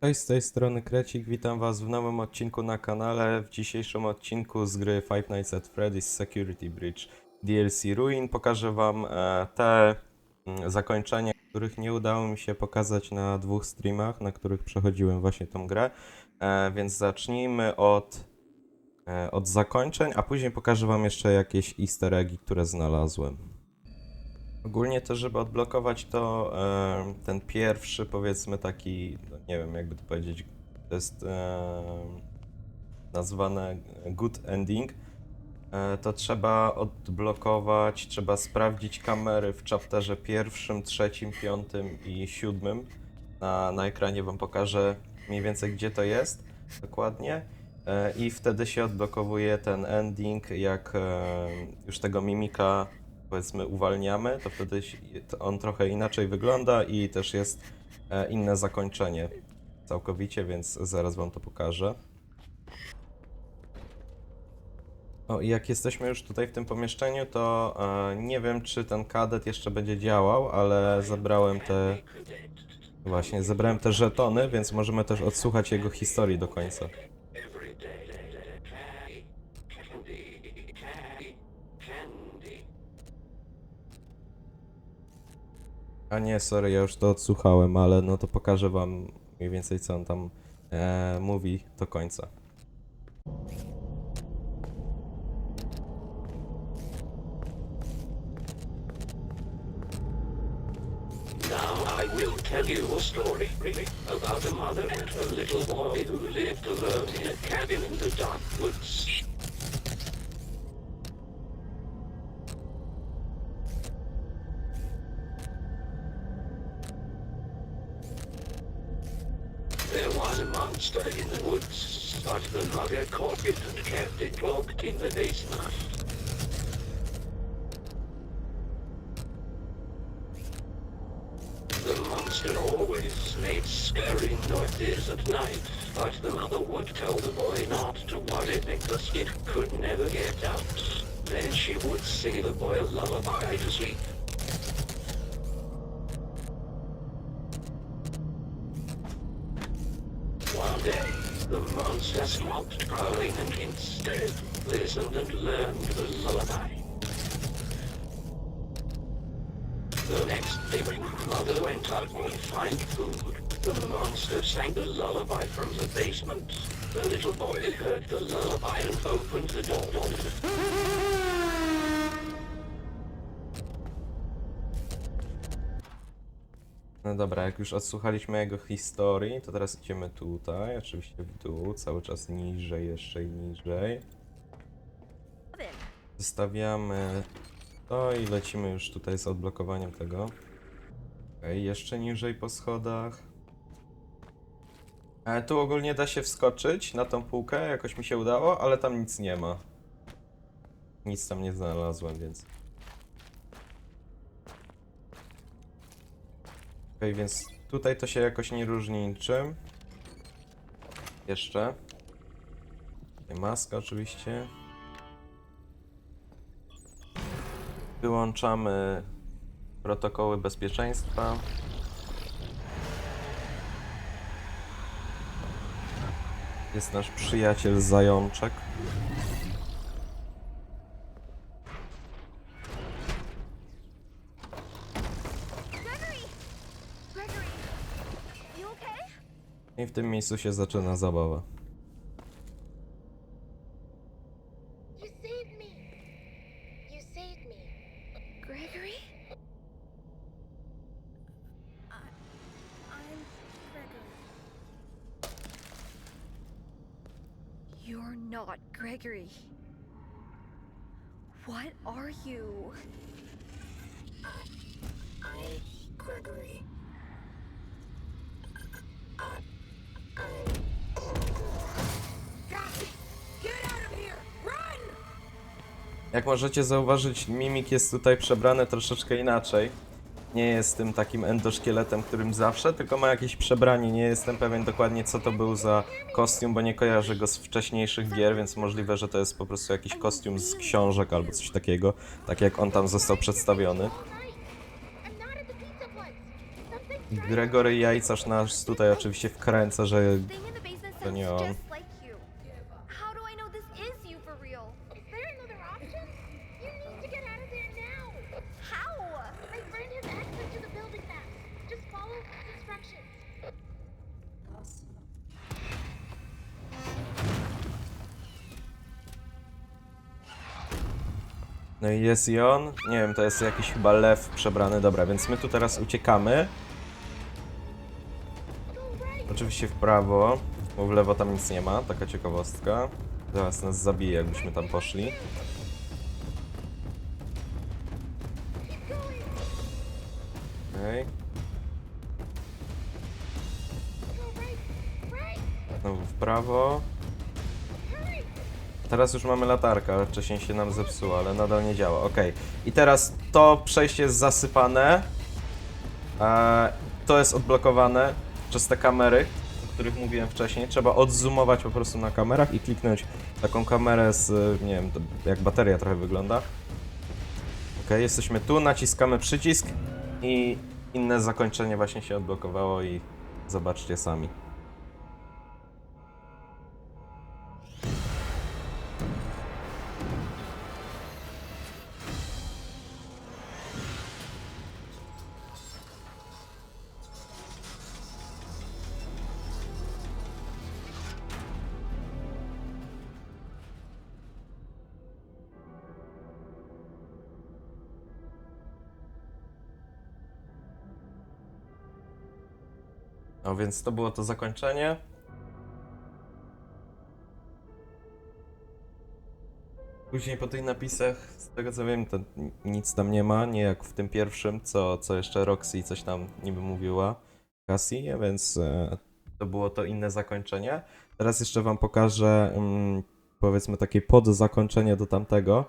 Cześć, z tej strony Krecik, witam was w nowym odcinku na kanale. W dzisiejszym odcinku z gry Five Nights at Freddy's Security Breach DLC Ruin pokażę wam e, te mm, zakończenia, których nie udało mi się pokazać na dwóch streamach, na których przechodziłem właśnie tą grę. E, więc zacznijmy od, e, od zakończeń, a później pokażę wam jeszcze jakieś easter eggi, które znalazłem. Ogólnie to, żeby odblokować to, e, ten pierwszy, powiedzmy taki, no nie wiem jakby to powiedzieć, to jest e, nazwane good ending, e, to trzeba odblokować, trzeba sprawdzić kamery w chapterze pierwszym, trzecim, piątym i siódmym. Na, na ekranie wam pokażę mniej więcej gdzie to jest dokładnie. E, I wtedy się odblokowuje ten ending, jak już tego mimika powiedzmy uwalniamy, to wtedy on trochę inaczej wygląda i też jest e, inne zakończenie całkowicie, więc zaraz wam to pokażę. O, jak jesteśmy już tutaj w tym pomieszczeniu, to e, nie wiem, czy ten kadet jeszcze będzie działał, ale zebrałem te. Właśnie, zebrałem te żetony, więc możemy też odsłuchać jego historii do końca. A nie, sorry, ja już to odsłuchałem, ale no to pokażę wam mniej więcej co on tam e, mówi do końca. Now I tell you a story about a mother and her little boy who lived alone in a cabin in the dark woods. But the mother caught it and kept it locked in the basement. The monster always made scary noises at night, but the mother would tell the boy not to worry because it could never get out. Then she would sing the boy a lullaby to sleep. And learned the lullaby. The next day, Mother went out to find food. The monster sang the lullaby from the basement. The little boy heard the lullaby and opened the door. No dobra, jak już odsłuchaliśmy jego historii, to teraz idziemy tutaj, oczywiście w dół, cały czas niżej, jeszcze i niżej. Zostawiamy to i lecimy już tutaj z odblokowaniem tego. Okej, jeszcze niżej po schodach. E, tu ogólnie da się wskoczyć na tą półkę, jakoś mi się udało, ale tam nic nie ma. Nic tam nie znalazłem, więc... Okej, więc tutaj to się jakoś nie różni niczym. Jeszcze. Maska oczywiście. Wyłączamy protokoły bezpieczeństwa. Jest nasz przyjaciel Zajączek. I w tym miejscu się zaczyna zabawa. You saved me! You saved me. Gregory? I, I'm Gregory. You're not Gregory. What are you? I, Gregory. Jak możecie zauważyć, Mimik jest tutaj przebrany troszeczkę inaczej. Nie jest tym takim endoszkieletem, którym zawsze, tylko ma jakieś przebranie. Nie jestem pewien dokładnie, co to był za kostium, bo nie kojarzę go z wcześniejszych gier, więc możliwe, że to jest po prostu jakiś kostium z książek albo coś takiego, tak jak on tam został przedstawiony. Gregory Jajcarz nas tutaj oczywiście wkręca, że To nie on. No i jest i on. Nie wiem, to jest jakiś chyba lew przebrany. Dobra, więc my tu teraz uciekamy. Oczywiście w prawo, bo w lewo tam nic nie ma, taka ciekawostka. Zaraz nas zabije, jakbyśmy tam poszli. Okej. Right, Znowu w prawo. Teraz już mamy latarkę, ale wcześniej się nam zepsuła, ale nadal nie działa. Ok. I teraz to przejście jest zasypane. E, to jest odblokowane przez te kamery, o których mówiłem wcześniej. Trzeba odzoomować po prostu na kamerach i kliknąć taką kamerę z, nie wiem, jak bateria trochę wygląda. Ok, jesteśmy tu, naciskamy przycisk i inne zakończenie właśnie się odblokowało i zobaczcie sami. No więc to było to zakończenie. Później po tych napisach, z tego co wiem, to nic tam nie ma, nie jak w tym pierwszym, co, co jeszcze Roxy coś tam niby mówiła Cassie, więc e, to było to inne zakończenie. Teraz jeszcze wam pokażę, mm, powiedzmy, takie podzakończenie do tamtego.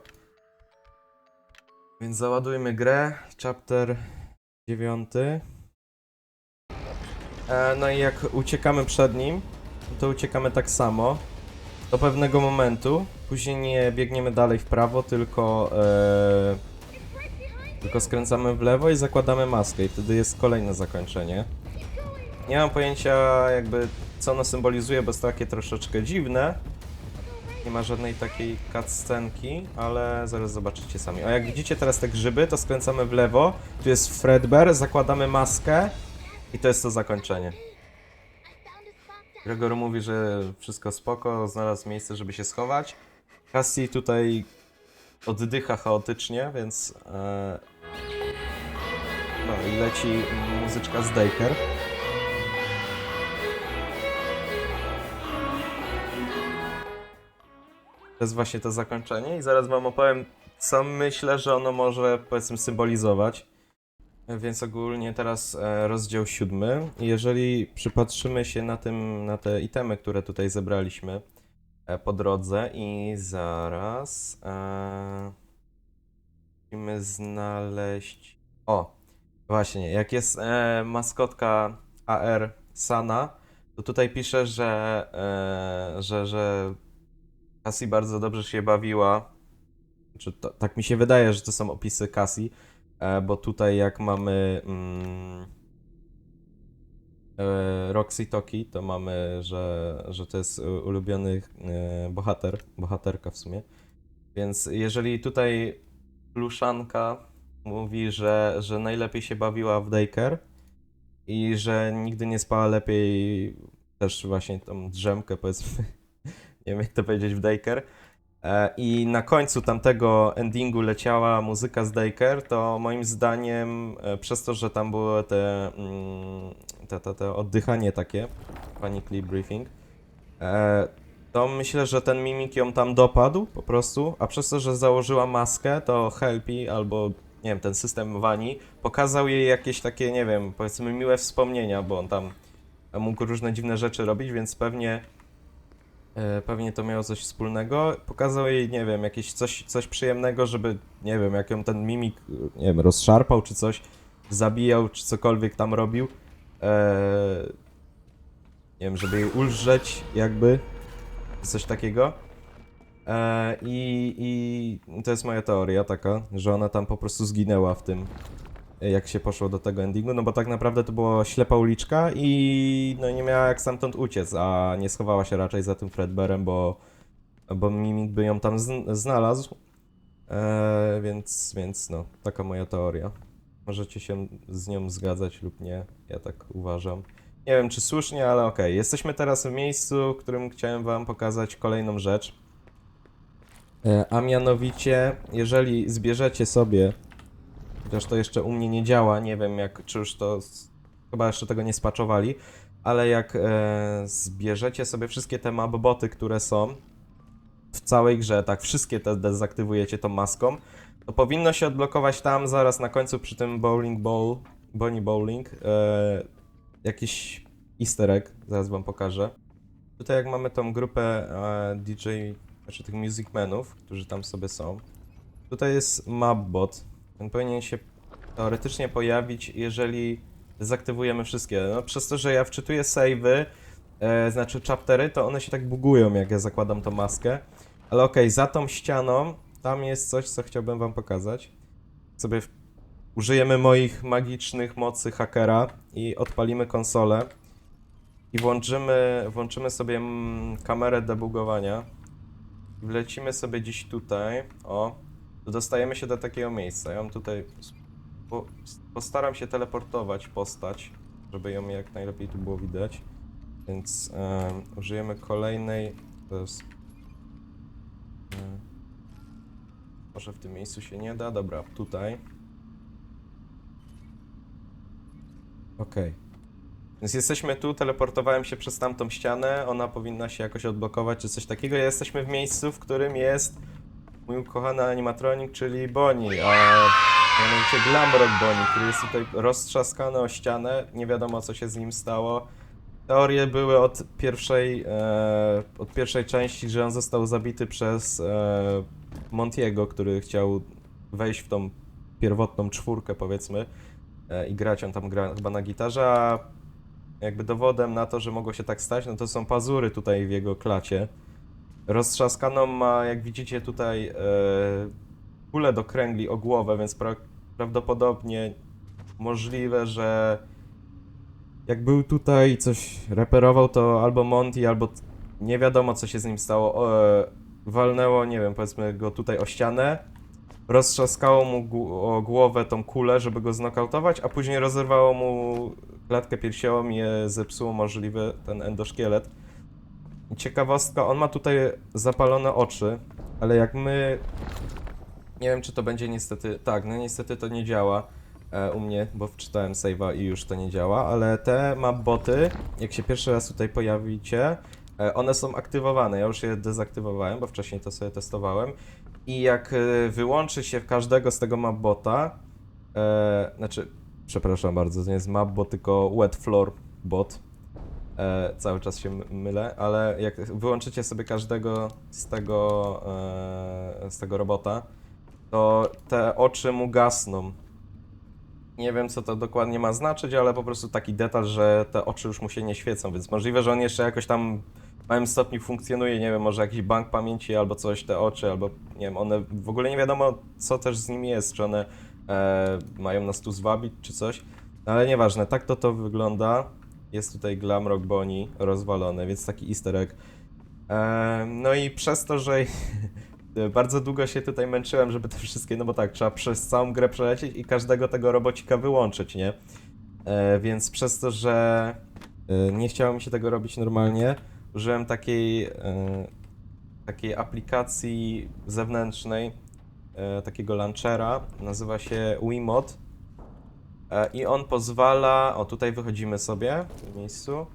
Więc załadujmy grę, chapter 9. E, no i jak uciekamy przed nim, to uciekamy tak samo do pewnego momentu. Później nie biegniemy dalej w prawo, tylko, e, tylko skręcamy w lewo i zakładamy maskę. I wtedy jest kolejne zakończenie. Nie mam pojęcia jakby co ono symbolizuje, bo jest takie troszeczkę dziwne. Nie ma żadnej takiej cutscenki, ale zaraz zobaczycie sami. A jak widzicie teraz te grzyby, to skręcamy w lewo. Tu jest Fredbear, zakładamy maskę i to jest to zakończenie. Gregor mówi, że wszystko spoko, znalazł miejsce, żeby się schować. Cassie tutaj oddycha chaotycznie, więc... E... No i leci muzyczka z Daker. To jest właśnie to zakończenie i zaraz wam opowiem, co myślę, że ono może, powiedzmy, symbolizować. Więc ogólnie teraz e, rozdział siódmy. Jeżeli przypatrzymy się na, tym, na te itemy, które tutaj zebraliśmy e, po drodze i zaraz e, musimy znaleźć... O, właśnie, jak jest e, maskotka AR Sana, to tutaj pisze, że, e, że, że Cassie bardzo dobrze się bawiła. Czy to, tak mi się wydaje, że to są opisy Cassie, bo tutaj jak mamy mm, e, Roxy Toki, to mamy, że, że to jest ulubiony e, bohater, bohaterka w sumie. Więc jeżeli tutaj Pluszanka mówi, że, że najlepiej się bawiła w Daycare i że nigdy nie spała lepiej też właśnie tą drzemkę powiedzmy, nie wiem jak to powiedzieć w Daycare, E, I na końcu tamtego endingu leciała muzyka z Daycare, to moim zdaniem e, przez to, że tam było te, mm, te, te, te oddychanie takie, panically briefing, e, to myślę, że ten mimik ją tam dopadł po prostu, a przez to, że założyła maskę, to Helpy albo nie wiem, ten system Wani pokazał jej jakieś takie, nie wiem, powiedzmy miłe wspomnienia, bo on tam mógł różne dziwne rzeczy robić, więc pewnie E, Pewnie to miało coś wspólnego. Pokazał jej, nie wiem, jakieś coś, coś przyjemnego, żeby, nie wiem, jak ją ten mimik, nie wiem, rozszarpał czy coś, zabijał czy cokolwiek tam robił. Eee, nie wiem, żeby jej ulżeć, jakby, coś takiego. Eee, i, I to jest moja teoria taka, że ona tam po prostu zginęła w tym, jak się poszło do tego endingu, no bo tak naprawdę to była ślepa uliczka i no nie miała jak stamtąd uciec, a nie schowała się raczej za tym Fredbearem, bo, bo Mimik by ją tam zn- znalazł. E, więc, więc no, taka moja teoria. Możecie się z nią zgadzać lub nie, ja tak uważam. Nie wiem czy słusznie, ale okej. Jesteśmy teraz w miejscu, w którym chciałem wam pokazać kolejną rzecz. E, A mianowicie, jeżeli zbierzecie sobie, chociaż to jeszcze u mnie nie działa, nie wiem jak, czy już to, chyba jeszcze tego nie spaczowali, ale jak e, zbierzecie sobie wszystkie te mapboty, które są w całej grze, tak, wszystkie te dezaktywujecie tą maską, to powinno się odblokować tam zaraz na końcu przy tym bowling ball, Bonnie Bowling, e, jakiś easter egg, zaraz wam pokażę. Tutaj jak mamy tą grupę e, DJ, znaczy tych musicmenów, którzy tam sobie są, tutaj jest mapbot. On powinien się teoretycznie pojawić, jeżeli dezaktywujemy wszystkie. No, przez to, że ja wczytuję savey, e, znaczy chaptery, to one się tak bugują, jak ja zakładam tą maskę. Ale okej, za tą ścianą, tam jest coś, co chciałbym wam pokazać. Sobie w... użyjemy moich magicznych mocy hakera i odpalimy konsolę. I włączymy, włączymy sobie mm, kamerę debugowania. Wlecimy sobie gdzieś tutaj. O, to dostajemy się do takiego miejsca. Ja mam tutaj. Po, postaram się teleportować postać, żeby ją jak najlepiej tu było widać. Więc em, użyjemy kolejnej. To jest. może w tym miejscu się nie da. Dobra, tutaj. Okej. Więc jesteśmy tu, teleportowałem się przez tamtą ścianę, ona powinna się jakoś odblokować czy coś takiego. Jesteśmy w miejscu, w którym jest mój ukochany animatronik, czyli Bonnie, a mianowicie Glamrock Bonnie, który jest tutaj roztrzaskany o ścianę, nie wiadomo co się z nim stało. Teorie były od pierwszej, e, od pierwszej części, że on został zabity przez e, Montiego, który chciał wejść w tą pierwotną czwórkę powiedzmy e, i grać, on tam gra chyba na gitarze, a jakby dowodem na to, że mogło się tak stać, no to są pazury tutaj w jego klacie. Roztrzaskaną ma, jak widzicie tutaj, e, kulę do kręgli o głowę, więc pra prawdopodobnie możliwe, że jak był tutaj coś reperował, to albo Monty, albo nie wiadomo co się z nim stało. O, e, walnęło, nie wiem, powiedzmy go tutaj o ścianę, roztrzaskało mu o głowę tą kulę, żeby go znokautować, a później rozerwało mu klatkę piersiową i zepsuło możliwy ten endoszkielet. Ciekawostka, on ma tutaj zapalone oczy, ale jak my... Nie wiem, czy to będzie niestety... Tak, no niestety to nie działa e, u mnie, bo wczytałem save'a i już to nie działa, ale te mapboty, jak się pierwszy raz tutaj pojawicie, e, one są aktywowane. Ja już je dezaktywowałem, bo wcześniej to sobie testowałem. I jak e, wyłączy się każdego z tego mapbota, e, znaczy, przepraszam bardzo, to nie jest mapbot, tylko wet floor bot. E, cały czas się my- mylę, ale jak wyłączycie sobie każdego z tego, e, z tego robota, to te oczy mu gasną. Nie wiem, co to dokładnie ma znaczyć, ale po prostu taki detal, że te oczy już mu się nie świecą, więc możliwe, że on jeszcze jakoś tam w małym stopniu funkcjonuje, nie wiem, może jakiś bank pamięci albo coś, te oczy, albo nie wiem, one w ogóle nie wiadomo, co też z nimi jest, czy one e, mają nas tu zwabić, czy coś, no, ale nieważne, tak to to wygląda. Jest tutaj Glamrock Bonnie rozwalone, więc taki easter egg. No i przez to, że bardzo długo się tutaj męczyłem, żeby te wszystkie, no bo tak, trzeba przez całą grę przelecieć i każdego tego robocika wyłączyć, nie? E, więc przez to, że e, nie chciało mi się tego robić normalnie, użyłem takiej, e, takiej aplikacji zewnętrznej, takiego launchera, nazywa się Wiimote. E, I on pozwala, o tutaj wychodzimy sobie w tym miejscu,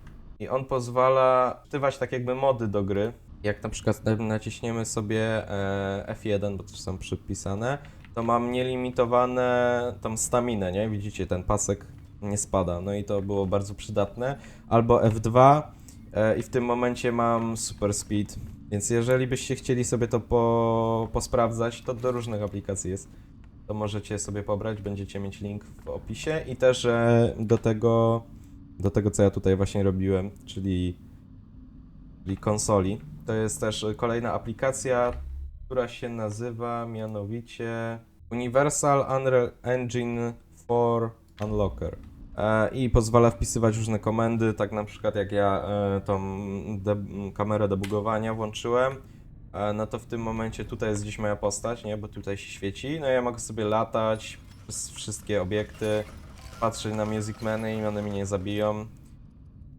i on pozwala wtywać tak jakby mody do gry. Jak na przykład na- naciśniemy sobie e, F1, bo to są przypisane, to mam nielimitowane tą staminę, nie? Widzicie, ten pasek nie spada, no i to było bardzo przydatne. Albo F2 e, i w tym momencie mam super speed, więc jeżeli byście chcieli sobie to po, posprawdzać, to do różnych aplikacji jest to możecie sobie pobrać, będziecie mieć link w opisie i też e, do tego, do tego co ja tutaj właśnie robiłem, czyli, czyli konsoli. To jest też kolejna aplikacja, która się nazywa mianowicie Universal Unreal Engine for Unlocker. E, I pozwala wpisywać różne komendy, tak na przykład jak ja e, tą deb- kamerę debugowania włączyłem, no to w tym momencie tutaj jest gdzieś moja postać, nie, bo tutaj się świeci, no ja mogę sobie latać przez wszystkie obiekty, patrzeć na music meny i one mnie nie zabiją.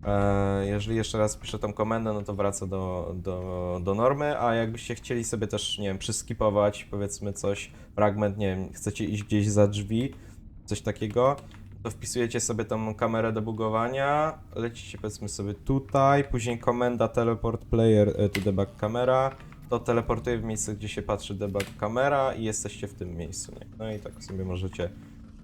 E, Jeżeli jeszcze raz piszę tą komendę, no to wraca do, do, do normy, a jakbyście chcieli sobie też, nie wiem, przyskipować powiedzmy coś, fragment, nie wiem, chcecie iść gdzieś za drzwi, coś takiego, to wpisujecie sobie tą kamerę debugowania, lecicie powiedzmy sobie tutaj, później komenda teleport player e, to debug camera, to teleportuje w miejsce, gdzie się patrzy debug kamera i jesteście w tym miejscu, nie? No i tak sobie możecie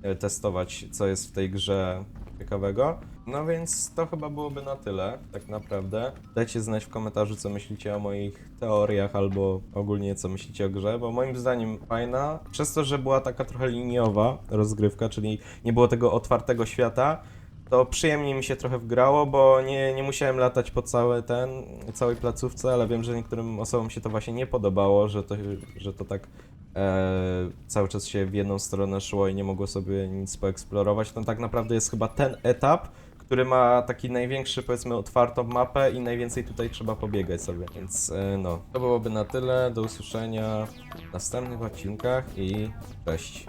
e, testować, co jest w tej grze ciekawego. No więc to chyba byłoby na tyle, tak naprawdę. Dajcie znać w komentarzu, co myślicie o moich teoriach, albo ogólnie co myślicie o grze, bo moim zdaniem fajna. Przez to, że była taka trochę liniowa rozgrywka, czyli nie było tego otwartego świata, to przyjemnie mi się trochę wgrało, bo nie, nie musiałem latać po całe ten, całej placówce, ale wiem, że niektórym osobom się to właśnie nie podobało, że to, że to tak e, cały czas się w jedną stronę szło i nie mogło sobie nic poeksplorować. No tak naprawdę jest chyba ten etap, który ma taki największy, powiedzmy, otwartą mapę i najwięcej tutaj trzeba pobiegać sobie, więc e, no. To byłoby na tyle, do usłyszenia w następnych odcinkach i cześć.